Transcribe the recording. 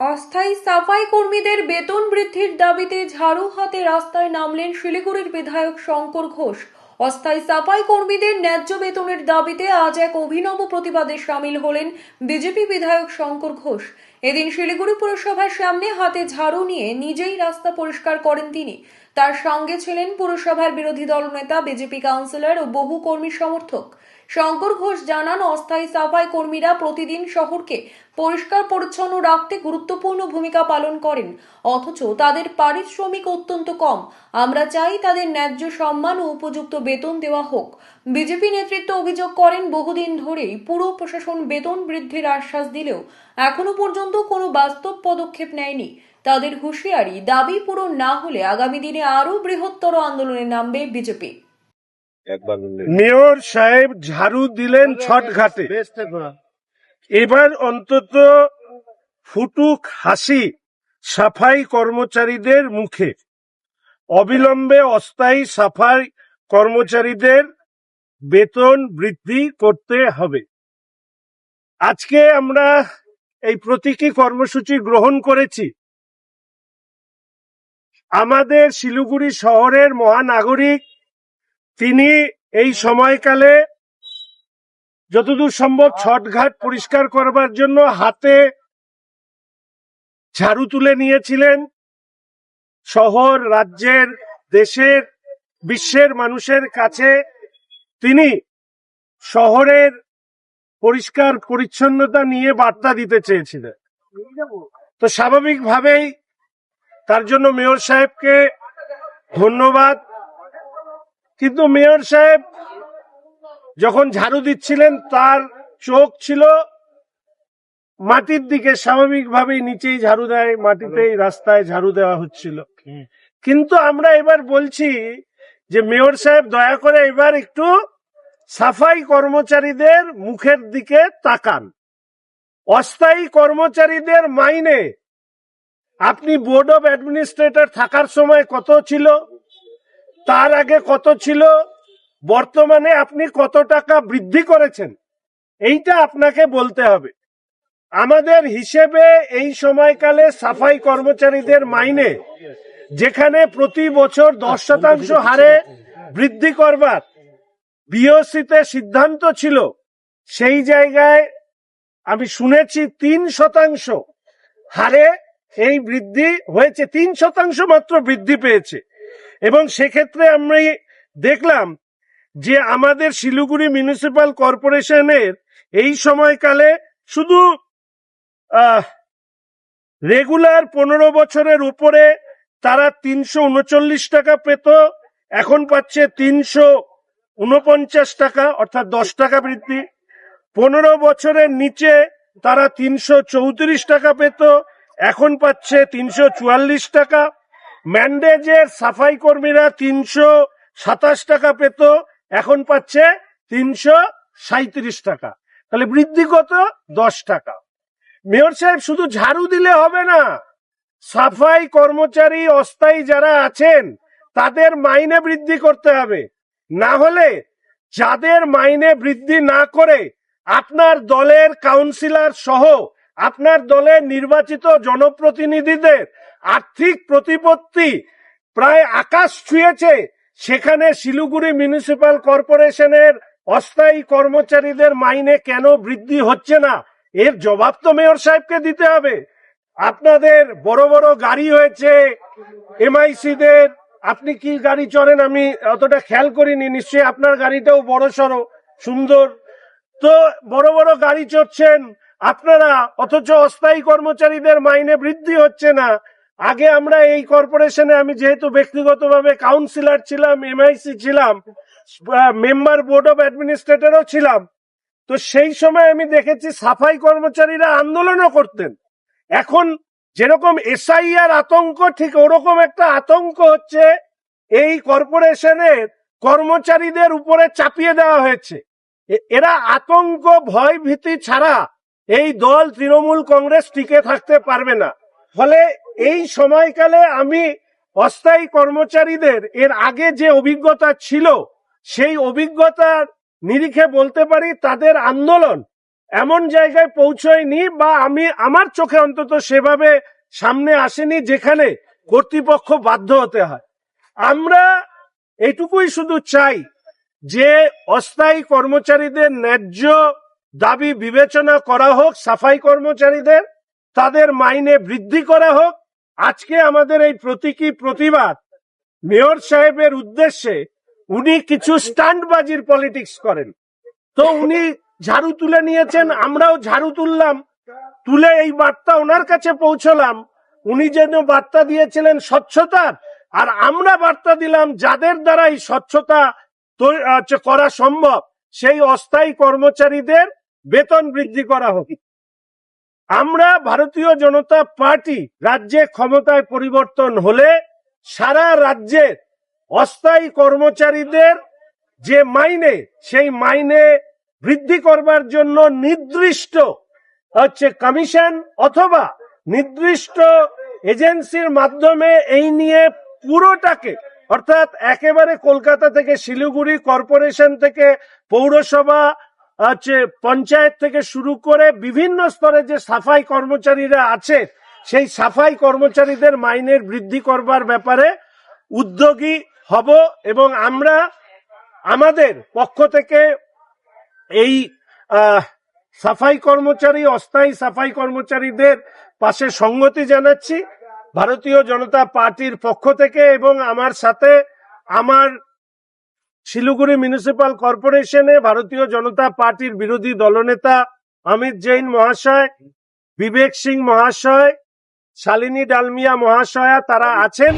অস্থায়ী সাফাই কর্মীদের বেতন বৃদ্ধির দাবিতে ঝাড়ু হাতে রাস্তায় নামলেন শিলিগুড়ির বিধায়ক শঙ্কর ঘোষ। অস্থায়ী সাফাই কর্মীদের ন্যায্য বেতনের দাবিতে আজ এক অভিনব প্রতিবাদে সামিল হলেন বিজেপি বিধায়ক শঙ্কর ঘোষ। এদিন শিলিগুড়ি পুরসভার সামনে হাতে ঝাড়ু নিয়ে নিজেই রাস্তা পরিষ্কার করেন তিনি। তার সঙ্গে ছিলেন পুরসভার বিরোধী দলনেতা, বিজেপি কাউন্সিলর ও বহু কর্মী সমর্থক। শঙ্কর ঘোষ জানান, অস্থায়ী সাফাই কর্মীরা প্রতিদিন শহরকে পরিষ্কার, পরিচ্ছন্ন রাখতে গুরুত্বপূর্ণ ভূমিকা পালন করেন। অথচ তাদের পারিশ্রমিক অত্যন্ত কম। আমরা চাই তাদের ন্যায্য সম্মান ও উপযুক্ত বেতন দেওয়া হোক। বিজেপি নেতৃত্ব অভিযোগ করেন, বহুদিন ধরেই পুরো প্রশাসন বেতন বৃদ্ধির আশ্বাস দিলেও এখনও পর্যন্ত কোনো বাস্তব পদক্ষেপ নেয়নি। তাদের হুঁশিয়ারি, দাবি পূরণ না হলে আগামী দিনে আরও বৃহত্তর আন্দোলনে নামবে বিজেপি। মেয়র সাহেব ঝাড়ু দিলেন ছট ঘাটে। এবার অন্তত ফুটুক হাসি সাফাই কর্মচারীদের মুখে। অবিলম্বে অস্থায়ী সাফাই কর্মচারীদের বেতন বৃদ্ধি করতে হবে। আজকে আমরা এই প্রতীকী কর্মসূচি গ্রহণ করেছি। আমাদের শিলিগুড়ি শহরের মহানাগরিক তিনি এই সময়কালে যতদূর সম্ভব ছটঘাট পরিষ্কার করবার জন্য হাতে ঝাড়ু তুলে নিয়েছিলেন। শহর, রাজ্যের, দেশের, বিশ্বের মানুষের কাছে তিনি শহরের পরিষ্কার পরিচ্ছন্নতা নিয়ে বার্তা দিতে চেয়েছিলেন। তো স্বাভাবিকভাবেই তার জন্য মেয়র সাহেবকে ধন্যবাদ। কিন্তু মেয়র সাহেব যখন ঝাড়ু দিচ্ছিলেন, তার চোখ ছিল মাটির দিকে, স্বাভাবিকভাবেই নিচেই ঝাড়ু দেয়, মাটিতেই রাস্তায় ঝাড়ু দেওয়া হচ্ছিল। কিন্তু আমরা এবার বলছি যে মেয়র সাহেব, দয়া করে এবার একটু সাফাই কর্মচারীদের মুখের দিকে তাকান। অস্থায়ী কর্মচারীদের মাইনে। আপনি বোর্ড অফ অ্যাডমিনিস্ট্রেটর থাকার সময় কত ছিল? তার আগে কত ছিল? বর্তমানে আপনি কত টাকা বৃদ্ধি করেছেন? এইটা আপনাকে বলতে হবে। আমাদের হিসেবে এই সময়কালে সাফাই কর্মচারীদের মাইনে, যেখানে প্রতি বছর দশ শতাংশ হারে বৃদ্ধি করবার বিওসিতে সিদ্ধান্ত ছিল, সেই জায়গায় আমি শুনেছি তিন শতাংশ হারে এই বৃদ্ধি হয়েছে, তিন শতাংশ মাত্র বৃদ্ধি পেয়েছে। এবং সেক্ষেত্রে আমরা দেখলাম যে আমাদের শিলিগুড়ি মিউনিসিপাল কর্পোরেশনের এই সময়কালে শুধু রেগুলার পনেরো বছরের উপরে তারা তিনশো উনচল্লিশ টাকা পেত, এখন পাচ্ছে তিনশো উনপঞ্চাশ টাকা, অর্থাৎ দশ টাকা বৃদ্ধি। পনেরো বছরের নিচে তারা তিনশো চৌত্রিশ টাকা পেত, এখন পাচ্ছে তিনশো চুয়াল্লিশ টাকা। ম্যান্ডেজের সাফাই কর্মীরা তিনশো সাতাশ টাকা পেত, এখন পাচ্ছে তিনশো সাঁত্রিশ টাকা। তাহলে বৃদ্ধি কত? দশ টাকা। মেয়র সাহেব, শুধু ঝাড়ু দিলে হবে না, সাফাই কর্মচারী অস্থায়ী যারা আছেন, তাদের মাইনে বৃদ্ধি করতে হবে। না হলে যাদের মাইনে বৃদ্ধি না করে, আপনার দলের কাউন্সিলর সহ আপনার দলের নির্বাচিত জনপ্রতিনিধিদের আর্থিক প্রতিপত্তি প্রায় আকাশ ছুঁয়েছে। সেখানে শিলিগুড়ি মিউনিসিপাল কর্পোরেশনের অস্থায়ী কর্মচারীদের মাইনে কেন বৃদ্ধি হচ্ছে না? এর জবাব তো মেয়র সাহেবকে দিতে হবে। আপনাদের বড় বড় গাড়ি হয়েছে এমআইসি দের আপনি কি গাড়ি চড়েন? আমি অতটা খেয়াল করিনি। নিশ্চয়ই আপনার গাড়িটাও বড় সড়ো, সুন্দর। তো বড় বড় গাড়ি চড়ছেন, আপনারা অথচ অস্থায়ী কর্মচারীদের মাইনে বৃদ্ধি হচ্ছে না। আগে আমরা এই কর্পোরেশনে আমি যেহেতু ব্যক্তিগতভাবে কাউন্সিলর ছিলাম এমআইসি ছিলাম মেম্বার বোর্ড অফ অ্যাডমিনিস্ট্রেটরও ছিলাম, তো সেই সময় আমি দেখেছি সাফাই কর্মচারীরা আন্দোলনও করতেন। এখন যেরকম এসআইআর আতঙ্ক, ঠিক ওরকম একটা আতঙ্ক হচ্ছে এই কর্পোরেশনের কর্মচারীদের উপরে চাপিয়ে দেওয়া হয়েছে। এরা আতঙ্ক, ভয় ভীতি ছাড়া এই দল তৃণমূল কংগ্রেস টিকে থাকতে পারবে না। ফলে এই সময়কালে আমি অস্থায়ী কর্মচারীদের, এর আগে যে অভিজ্ঞতা ছিল, সেই অভিজ্ঞতার নিরিখে বলতে পারি তাদের আন্দোলন এমন জায়গায় পৌঁছয়নি বা আমি আমার চোখে অন্তত সেভাবে সামনে আসেনি যেখানে কর্তৃপক্ষ বাধ্য হতে হয়। আমরা এটুকুই শুধু চাই যে অস্থায়ী কর্মচারীদের ন্যায্য দাবি বিবেচনা করা হোক, সাফাই কর্মচারীদের তাদের মাইনে বৃদ্ধি করা হোক। আজকে আমাদের এই প্রতীকী প্রতিবাদ মেয়র সাহেবের উদ্দেশ্যে উনি কিছু স্টান্টবাজির পলিটিক্স করেন। তো উনি ঝাড়ু তুলে নিয়েছেন, আমরাও ঝাড়ু তুললাম, তুলে এই বার্তা ওনার কাছে পৌঁছলাম। উনি যেন বার্তা দিয়েছিলেন স্বচ্ছতার, আর আমরা বার্তা দিলাম যাদের দ্বারা এই স্বচ্ছতা করা সম্ভব, সেই অস্থায়ী কর্মচারীদের বেতন বৃদ্ধি করা হোক। আমরা ভারতীয় জনতা পার্টি রাজ্যে ক্ষমতায় পরিবর্তন হলে সারা রাজ্যের অস্থায়ী কর্মচারীদের যে মাইনে, সেই মাইনে বৃদ্ধি করবার জন্য নির্দিষ্ট হচ্ছে কমিশন অথবা নির্দিষ্ট এজেন্সির মাধ্যমে এই নিয়ে পুরোটাকে, অর্থাৎ একেবারে কলকাতা থেকে শিলিগুড়ি কর্পোরেশন থেকে পৌরসভা হচ্ছে পঞ্চায়েত থেকে শুরু করে বিভিন্ন স্তরে যে সাফাই কর্মচারীরা আছে, সেই সাফাই কর্মচারীদের মাইনের বৃদ্ধি করবার ব্যাপারে উদ্যোগী হব এবং আমরা আমাদের পক্ষ থেকে এই সাফাই কর্মচারী, অস্থায়ী সাফাই কর্মচারীদের পাশে সঙ্গতি জানাচ্ছি। ভারতীয় জনতা পার্টির পক্ষ থেকে এবং আমার সাথে আমার শিলিগুড়ি মিউনিসিপাল কর্পোরেশনে ভারতীয় জনতা পার্টির বিরোধী দলনেতা অমিত জৈন মহাশয়, বিবেক সিং মহাশয়, শালিনী ডালমিয়া মহাশয়া তারা আছেন।